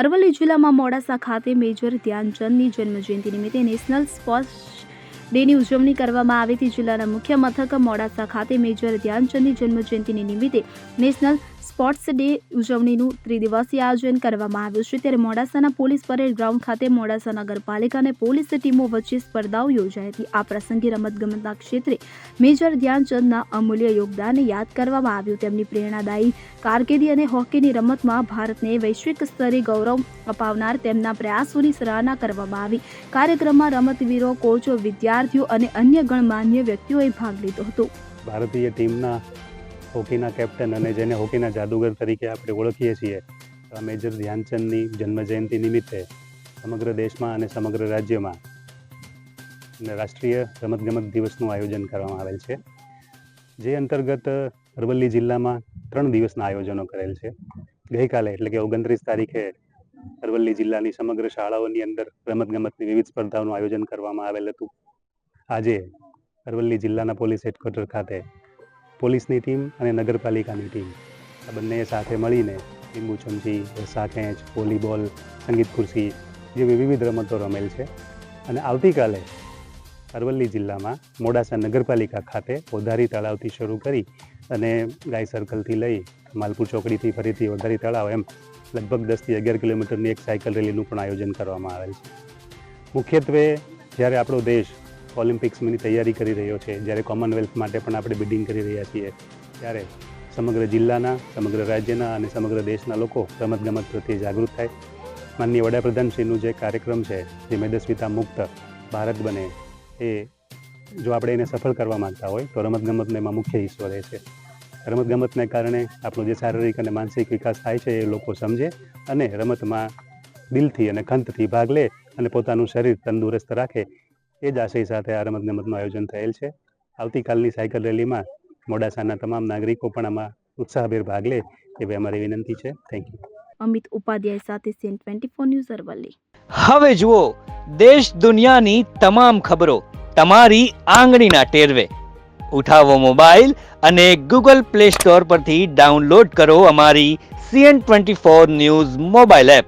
અરવલ્લી જિલ્લામાં મોડાસા ખાતે મેજર ધ્યાનચંદની જન્મજયંતિ નિમિત્તે નેશનલ સ્પોર્ટ્સ ડેની ઉજવણી કરવામાં આવી હતી. જિલ્લાના મુખ્ય મથક મોડાસા ખાતે મેજર ધ્યાનચંદની જન્મજયંતિની નિમિત્તે નેશનલ સ્પોર્ટ્સ ડે ઉજવણીનું ત્રિદિવસીય આયોજન કરવામાં આવ્યું છે. ત્યારે મોડાસાના પોલીસ પરેડ ગ્રાઉન્ડ ખાતે મોડાસા નગરપાલિકા અને પોલીસ ટીમો વચ્ચે સ્પર્ધાઓ યોજાઈ હતી. આ પ્રસંગે રમતગમતના ક્ષેત્રે મેજર ધ્યાનચંદના અમૂલ્ય યોગદાનને યાદ કરવામાં આવ્યું. તેમની પ્રેરણાદાયી કારકિર્દી અને હોકીની રમતમાં ભારતને વૈશ્વિક સ્તરે ગૌરવ અપાવનાર તેમના પ્રયાસોની સરાહના કરવામાં આવી. કાર્યક્રમમાં રમતવીરો, કોચો, વિદ્યાર્થીઓ અને અન્ય ગણમાન્ય વ્યક્તિઓએ ભાગ લીધો હતો. ભારતીય ટીમના હોકીના કેપ્ટન અને જેને હોકીના જાદુગર તરીકે આપણે ઓળખીએ છીએ, આ મેજર ધ્યાનચંદની જન્મજયંતિ નિમિત્તે સમગ્ર દેશમાં અને સમગ્ર રાજ્યમાં રાષ્ટ્રીય રમતગમત દિવસનું આયોજન કરવામાં આવેલ છે. જે અંતર્ગત અરવલ્લી જિલ્લામાં ત્રણ દિવસના આયોજનો કરેલ છે. ગઈકાલે એટલે કે ઓગણત્રીસ તારીખે અરવલ્લી જિલ્લાની સમગ્ર શાળાઓની અંદર રમતગમતની વિવિધ સ્પર્ધાઓનું આયોજન કરવામાં આવેલ હતું. આજે અરવલ્લી જિલ્લાના પોલીસ હેડક્વાર્ટર ખાતે પોલીસની ટીમ અને નગરપાલિકાની ટીમ. આ બંને સાથે મળીને લીંબુ ચમચી રસ્સા ખેંચ વોલીબોલ, સંગીત ખુરશી જેવી વિવિધ રમતો રમેલ છે અને આવતીકાલે અરવલ્લી જિલ્લામાં મોડાસા નગરપાલિકા ખાતે ઓધારી તળાવથી શરૂ કરી અને ગાય સર્કલથી લઈ માલપુર ચોકડીથી ફરીથી ઓધારી તળાવ એમ લગભગ દસથી અગિયાર કિલોમીટરની એક સાયકલ રેલીનું પણ આયોજન કરવામાં આવેલ છે. મુખ્યત્વે જ્યારે આપણો દેશ ઓલિમ્પિક્સની તૈયારી કરી રહ્યો છે. જ્યારે કોમનવેલ્થ માટે પણ આપણે બિડિંગ કરી રહ્યા છીએ. ત્યારે સમગ્ર જિલ્લાના, સમગ્ર રાજ્યના અને સમગ્ર દેશના લોકો રમતગમત પ્રત્યે જાગૃત થાય. માનનીય વડાપ્રધાનશ્રીનું જે કાર્યક્રમ છે, જે મેદસ્વીતા મુક્ત ભારત બને, એ જો આપણે એને સફળ કરવા માંગતા હોય, તો રમતગમતનો એમાં મુખ્ય હિસ્સો રહે છે. રમતગમતને કારણે આપણો જે શારીરિક અને માનસિક વિકાસ થાય છે, એ લોકો સમજે અને રમતમાં દિલથી અને ખંતથી ભાગ લે અને પોતાનું શરીર તંદુરસ્ત રાખે એ જ આશય સાથે આ રમતગમતનું આયોજન થયેલ છે. આવતીકાલની સાયકલ રેલીમાં મોડાસાના તમામ નાગરિકો પણ આમાં ઉત્સાહભેર ભાગ લે એવી અમારી વિનંતી છે. થેન્ક યુ અમિત ઉપાધ્યાય સાથે CN twenty four news Aravalli. હવે જુઓ દેશ દુનિયાની તમામ ખબરો તમારી આંગળીના ટેરવે. ઉઠાવો મોબાઈલ અને ગૂગલ પ્લે સ્ટોર પરથી ડાઉનલોડ કરો અમારી CN twenty four news mobile app.